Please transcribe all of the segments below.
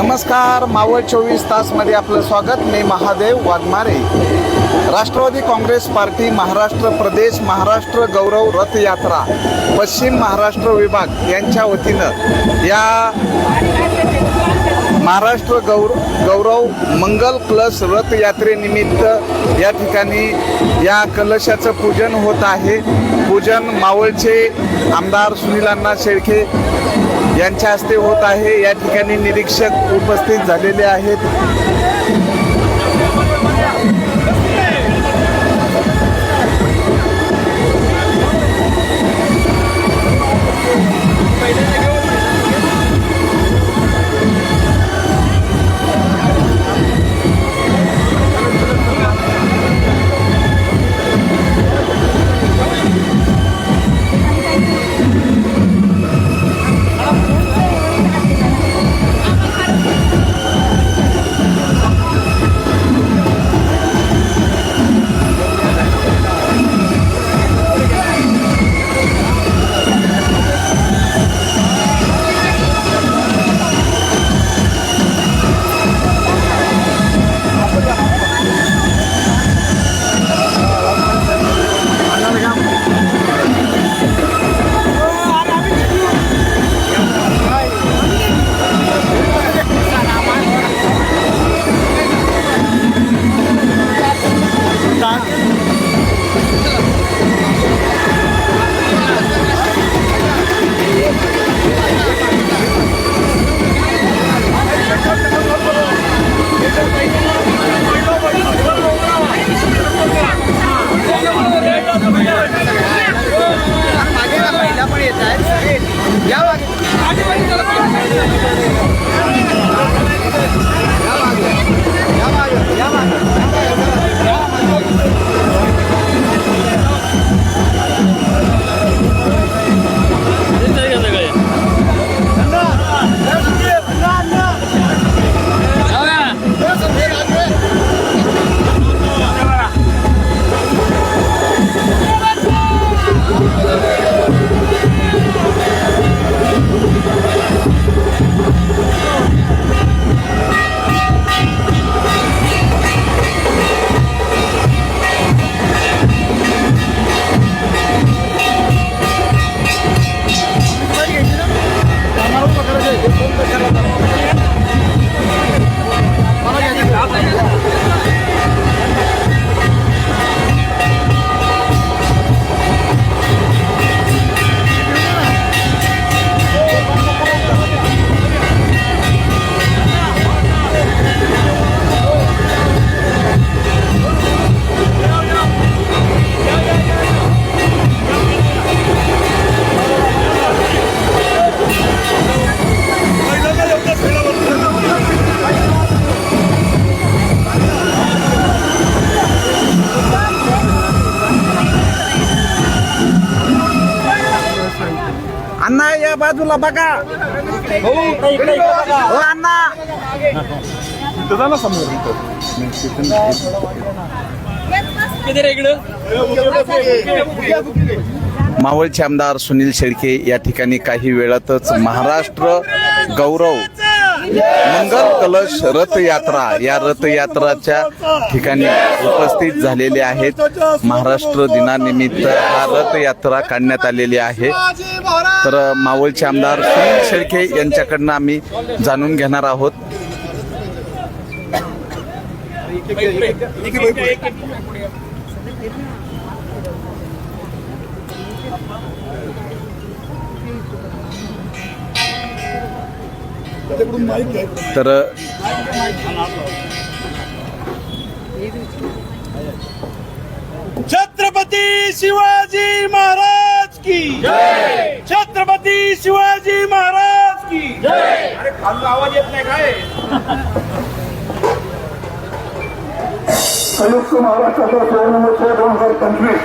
नमस्कार मावळ चोवीस तासमध्ये आपलं स्वागत. मी महादेव वाघमारे. राष्ट्रवादी काँग्रेस पार्टी महाराष्ट्र प्रदेश महाराष्ट्र गौरव रथयात्रा पश्चिम महाराष्ट्र विभाग यांच्या वतीनं या महाराष्ट्र गौर गौरव मंगल प्लस रथयात्रेनिमित्त या ठिकाणी या कलशाचं पूजन होत आहे. पूजन मावळचे आमदार सुनील अण्णा शेळके यांच्या हस्ते होत आहे. या ठिकाणी निरीक्षक उपस्थित झालेले आहेत. बाजूला बघा. हो अण्णा. मावळचे आमदार सुनील शेळके या ठिकाणी काही वेळातच महाराष्ट्र गौरव मंगल कलश रथयात्रा या रथयात्राच्या ठिकाणी उपस्थित झालेले आहेत. महाराष्ट्र दिनानिमित्त हा रथयात्रा काढण्यात आलेली आहे. तर मावळचे आमदार सुनील शेळके यांच्याकडनं आम्ही जाणून घेणार आहोत. तर छत्रपती शिवाजी महाराज की छत्रपती शिवाजी महाराज की अरे खालून आवाज येत नाही काय? संयुक्त महाराष्ट्राचा सुवर्णमहोत्सव दोन हजार पंचवीस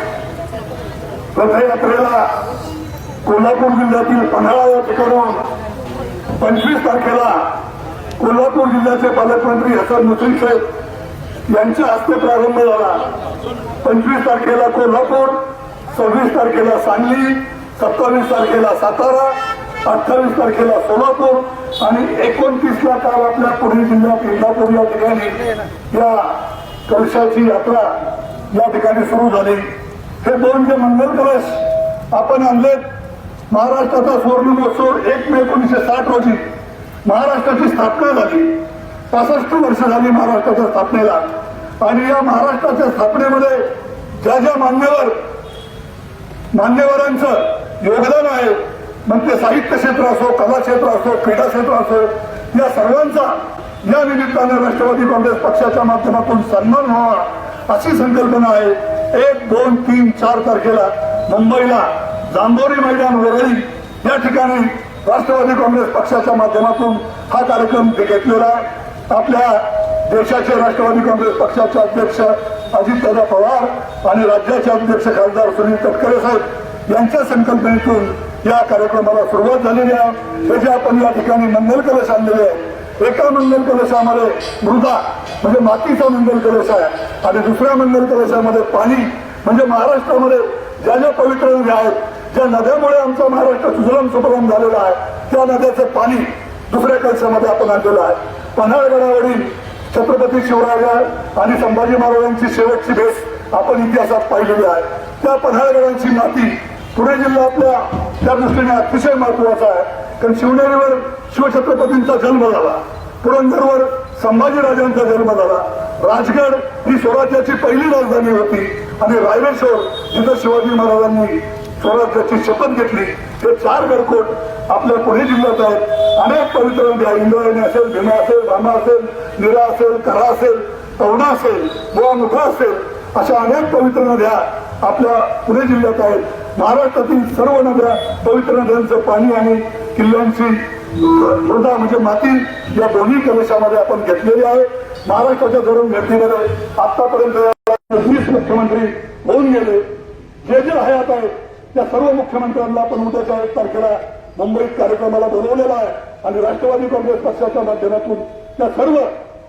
रथयात्रेला कोल्हापूर जिल्ह्यातील पन्हाळा या ठिकाणून पंचवीस तारखेला कोल्हापूर जिल्ह्याचे पालकमंत्री हसन मुश्रीफ साहेब यांच्या हस्ते प्रारंभ झाला. पंचवीस तारखेला कोल्हापूर सव्वीस तारखेला सांगली सत्तावीस तारखेला सातारा अठ्ठावीस तारखेला सोलापूर आणि एकोणतीसला काल आपल्या पुणे जिल्ह्यात इंदापूर या ठिकाणी या कलशाची यात्रा या ठिकाणी सुरू झाली. हे दोन जे मंगल कलश आपण आणलेत महाराष्ट्राचा सुवर्ण महोत्सव एक मे एकोणीसशे साठ रोजी महाराष्ट्राची स्थापना झाली. पासष्ट वर्ष झाली महाराष्ट्राच्या स्थापनेला. आणि या महाराष्ट्राच्या स्थापनेमध्ये ज्या ज्या मान्यवर मान्यवरांचं योगदान आहे मग ते साहित्य क्षेत्र असो कला क्षेत्र असो क्रीडा क्षेत्र असो या सर्वांचा या निमित्ताने राष्ट्रवादी काँग्रेस पक्षाच्या माध्यमातून सन्मान व्हावा अशी संकल्पना आहे. एक दोन तीन चार तारखेला मुंबईला जांभोरी मैदान वरळी या ठिकाणी राष्ट्रवादी काँग्रेस पक्षाच्या माध्यमातून हा कार्यक्रम घेतलेला आपल्या देशाचे राष्ट्रवादी काँग्रेस पक्षाचे अध्यक्ष अजितदादा पवार आणि राज्याचे अध्यक्ष खासदार सुनील तटकरे साहेब यांच्या संकल्पनेतून या कार्यक्रमाला सुरुवात झालेली आहे. त्याचे आपण या ठिकाणी मंगल कलश आणलेले आहे एका मंगल कलशामध्ये मृदा म्हणजे मातीचा मंगल कलश आहे आणि दुसऱ्या मंगल कलशामध्ये पाणी म्हणजे महाराष्ट्रामध्ये ज्या ज्या पवित्र नद्या आहेत ज्या नद्यामुळे आमचा महाराष्ट्र सुजलम सुफलम झालेला आहे. त्या नद्याचं पाणी दुसऱ्या कलशामध्ये आपण आणलेलं आहे. पन्हाळगडावरील छत्रपती शिवराजा आणि संभाजी महाराजांची शेवटची भेट आपण इतिहासात पाहिलेली आहे. त्या पन्हाळगडांची माती पुणे जिल्हा आपल्या त्या दृष्टीने अतिशय महत्त्वाचा आहे. कारण शिवनेरीवर शिवछत्रपतींचा जन्म झाला. पुरंदरवर संभाजीराजांचा जन्म झाला. राजगड ही स्वराज्याची पहिली राजधानी होती. आणि रायरेश्वर जिथं शिवाजी महाराजांनी स्वराज्याची शपथ घेतली. हे चार गडकोट आपल्या पुणे जिल्ह्यात आहेत. अनेक पवित्र नद्या इंद्रायणी असेल भीमा असेल भामा असेल निरा असेल करा असेल पवना असेल गोवा असेल अशा अनेक पवित्र नद्या आपल्या पुणे जिल्ह्यात आहेत. महाराष्ट्रातील सर्व नद्या पवित्र नद्यांचं पाणी आणि किल्ल्यांची मृदा म्हणजे माती या दोन्ही कलशामध्ये आपण घेतलेली आहे. महाराष्ट्राच्या धरून भेटीमध्ये आतापर्यंत वीस मुख्यमंत्री होऊन गेले जे जे हयात आहेत त्या सर्व मुख्यमंत्र्यांना आपण उद्या एक तारखेला मुंबईत कार्यक्रमाला बोलवलेला आहे. आणि राष्ट्रवादी काँग्रेस पक्षाच्या माध्यमातून त्या सर्व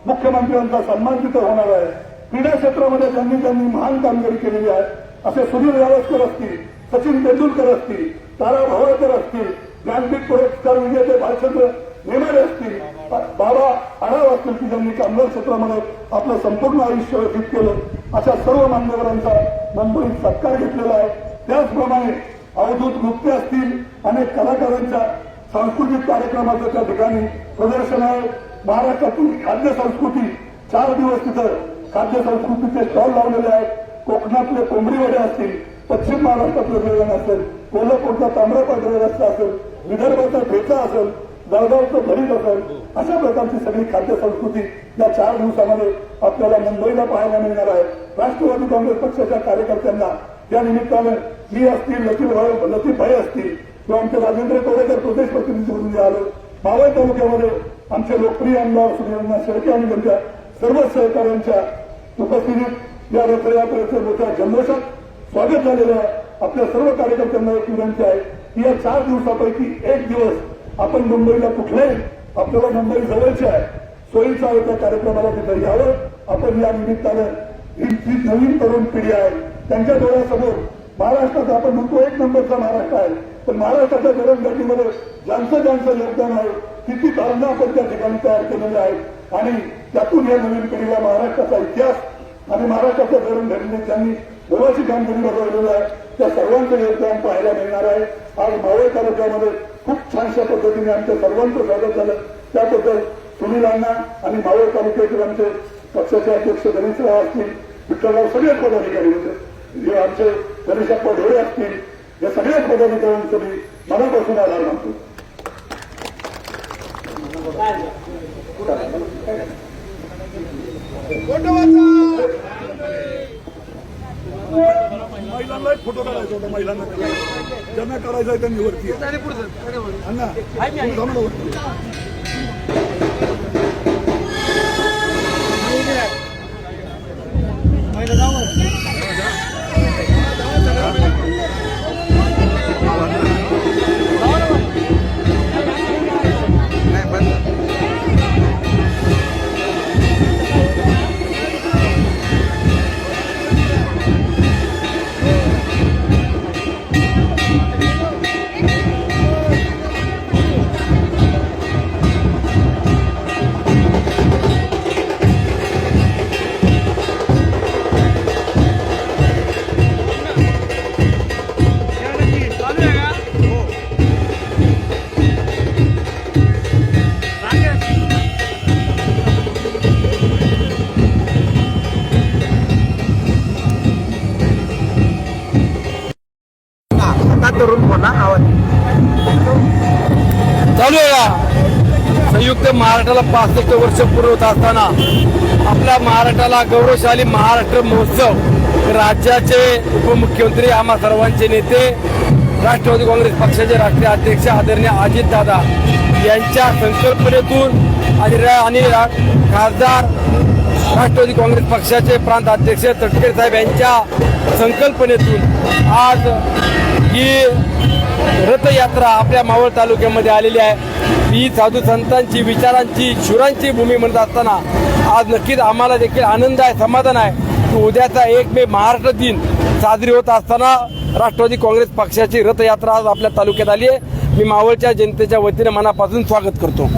मुख्यमंत्र्यांचा सन्मान तिथं होणार आहे. क्रीडा क्षेत्रामध्ये ज्यांनी ज्यांनी महान कामगिरी केलेली आहे. असे सुनील गावस्कर असतील सचिन तेंडुलकर असतील तारा भावळकर असतील ज्ञानपीठ पुरस्कार विजेते भालचंद्र नेमाडे असतील बाबा आढाव असतील की ज्यांनी कामगार क्षेत्रामध्ये आपलं संपूर्ण आयुष्य व्यतीत केलं अशा सर्व मान्यवरांचा मुंबईत सत्कार घेतलेला आहे. त्याचप्रमाणे अवधूत गुप्ते असतील. अनेक कलाकारांच्या सांस्कृतिक कार्यक्रमाचं त्या ठिकाणी प्रदर्शन आहे. महाराष्ट्रातून खाद्य संस्कृती चार दिवस तिथं खाद्य संस्कृतीचे स्टॉल लावलेले आहेत. कोकणातले कोंबडीवडे असतील पश्चिम महाराष्ट्रातलं जेवण असेल कोल्हापूरचा तांबडा पांढरा रस्ता असेल विदर्भाचा ठेचा असेल जळगावचं भरीत असेल अशा प्रकारची सगळी खाद्य संस्कृती या चार दिवसामध्ये आपल्याला मुंबईला पाहायला मिळणार आहे. राष्ट्रवादी काँग्रेस पक्षाच्या कार्यकर्त्यांना या निमित्तानं मी असतील लतीफ भाई लतीफ भाई असतील किंवा आमचे राजेंद्र कोरेकर प्रदेश प्रतिनिधी म्हणून जे आलं. मावळ तालुक्यामध्ये आमचे लोकप्रिय आमदार सुनीलना शेळके आणि त्यांच्या सर्व सहकाऱ्यांच्या उपस्थितीत या रथयात्रेचं मोठ्या जल्लोषात स्वागत झालेलं आहे. आपल्या सर्व कार्यकर्त्यांना एक विनंती आहे की या चार दिवसापैकी एक दिवस आपण मुंबईला कुठल्याही आपल्याला मुंबई जवळची आहे सोयीचा त्या कार्यक्रमाला तिथं यावं. आपण या निमित्तानं ही जी नवीन तरुण पिढी आहे त्यांच्या डोळ्यासमोर महाराष्ट्राचा आपण म्हणतो एक नंबरचा महाराष्ट्र आहे. पण महाराष्ट्राच्या जडणघडणीमध्ये ज्यांचं ज्यांचं योगदान आहे किती तारणं आपण त्या ठिकाणी तयार केलेले आहेत. आणि त्यातून या नवीन पिढीला महाराष्ट्राचा इतिहास आणि महाराष्ट्राच्या जडणघडणीत ज्यांनी मोलाची कामगिरी बजावलेली आहे त्या सर्वांचं योगदान पाहायला मिळणार आहे. आज मावळ तालुक्यामध्ये खूप छानशा पद्धतीने आमच्या सर्वांचं स्वागत झालं. त्याबद्दल सुनीलांना आणि मावळ तालुक्यातील आमचे पक्षाचे अध्यक्ष गणेशराव असतील विठ्ठलराव सगळे पदाधिकारी होते. जे आमचे गणेशा हे असतील या सगळ्या पदाधिकाऱ्यांचं मी मनापासून आधार मानतो. महिलांना एक फोटो काढायचा होता महिलांना ज्यांना काढायचा आहे त्यांनी वरती महिला वरती चालू आहे संयुक्त महाराष्ट्राला पासष्ट वर्ष पूर्ण होत असताना आपल्या महाराष्ट्राला गौरवशाली महाराष्ट्र महोत्सव राज्याचे उपमुख्यमंत्री आम्हा सर्वांचे नेते राष्ट्रवादी काँग्रेस पक्षाचे राष्ट्रीय अध्यक्ष आदरणीय अजितदादा यांच्या संकल्पनेतून आणि आणि रा- खासदार राष्ट्रवादी काँग्रेस पक्षाचे प्रांत अध्यक्ष तटकरे साहेब यांच्या संकल्पनेतून आज ही रथयात्रा आपल्या मावळ तालुक्यामध्ये आलेली आहे. ही साधू संतांची विचारांची शुरांची भूमी म्हणत असताना आज नक्कीच आम्हाला देखील आनंद आहे समाधान आहे की उद्याचा एक मे महाराष्ट्र दिन साजरी होत असताना राष्ट्रवादी काँग्रेस पक्षाची रथयात्रा आज आपल्या तालुक्यात आली आहे. मी मावळच्या जनतेच्या वतीने मनापासून स्वागत करतो.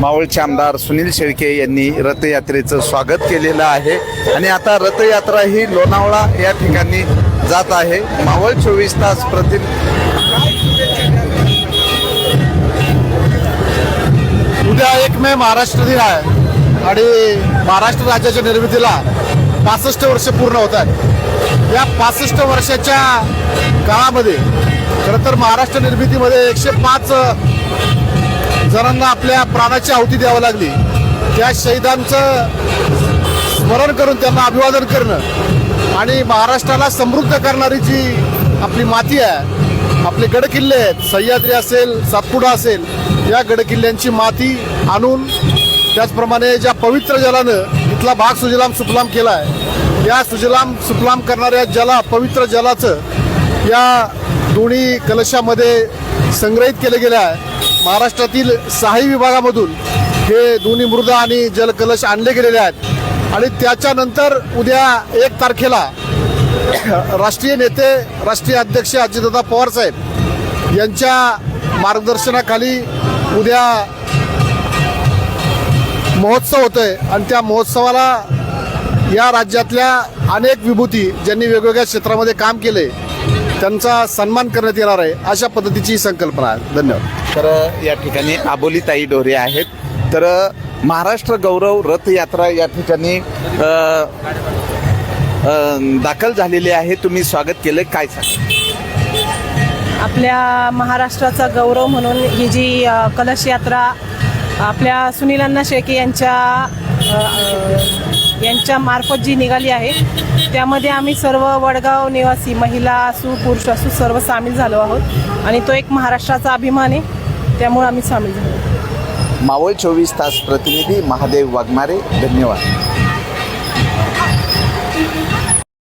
मावळचे आमदार सुनील शेळके यांनी रथयात्रेचं स्वागत केलेलं आहे. आणि आता रथयात्रा ही लोणावळा या ठिकाणी जात आहे. मावळ चोवीस तास प्रति उद्या एक मे महाराष्ट्र दिन आहे. आणि महाराष्ट्र राज्याच्या निर्मितीला पासष्ट वर्ष पूर्ण होत आहेत. या पासष्ट वर्षाच्या काळामध्ये खरं तर महाराष्ट्र निर्मितीमध्ये एकशे पाच जणांना आपल्या प्राणाची आहुती द्यावी लागली. त्या शहीदांचं स्मरण करून त्यांना अभिवादन करणं आणि महाराष्ट्राला समृद्ध करणारी जी आपली माती आहे आपले गडकिल्ले आहेत सह्याद्री असेल सातपुडा असेल या गडकिल्ल्यांची माती आणून त्याचप्रमाणे ज्या पवित्र जलानं इथला भाग सुजलाम सुफलाम केला आहे या सुजलाम सुफलाम करणाऱ्या जला पवित्र जलाचं या दोन्ही कलशामध्ये संग्रहित केलं गेलं आहे महाराष्ट्रातील सहाही विभागामधून हे दोन्ही मृदा आणि जलकलश आणले गेलेले आहेत. आणि त्याच्यानंतर उद्या एक तारखेला राष्ट्रीय नेते राष्ट्रीय अध्यक्ष अजितदादा पवार साहेब यांच्या मार्गदर्शनाखाली उद्या महोत्सव होतोय. आणि त्या महोत्सवाला या राज्यातल्या अनेक विभूती ज्यांनी वेगवेगळ्या क्षेत्रामध्ये काम केले त्यांचा सन्मान करण्यात येणार आहे अशा पद्धतीची ही संकल्पना. आहे धन्यवाद. तर या ठिकाणी आबोलीताई डोरे आहेत. तर महाराष्ट्र गौरव रथयात्रा या ठिकाणी दाखल झालेली आहे. तुम्ही स्वागत केलं. काय सांग आपल्या महाराष्ट्राचा गौरव म्हणून ही जी कलश यात्रा आपल्या सुनील अण्णा शेळके यांच्या यांच्या मार्फत जी निघाली आहे त्यामध्ये आम्ही सर्व वडगाव निवासी महिला असू पुरुष असू सर्व सामील झालो आहोत. आणि तो एक महाराष्ट्राचा अभिमान आहे त्यामुळे आम्ही सामील झालो. मावळ चोवीस तास प्रतिनिधी महादेव वाघमारे धन्यवाद.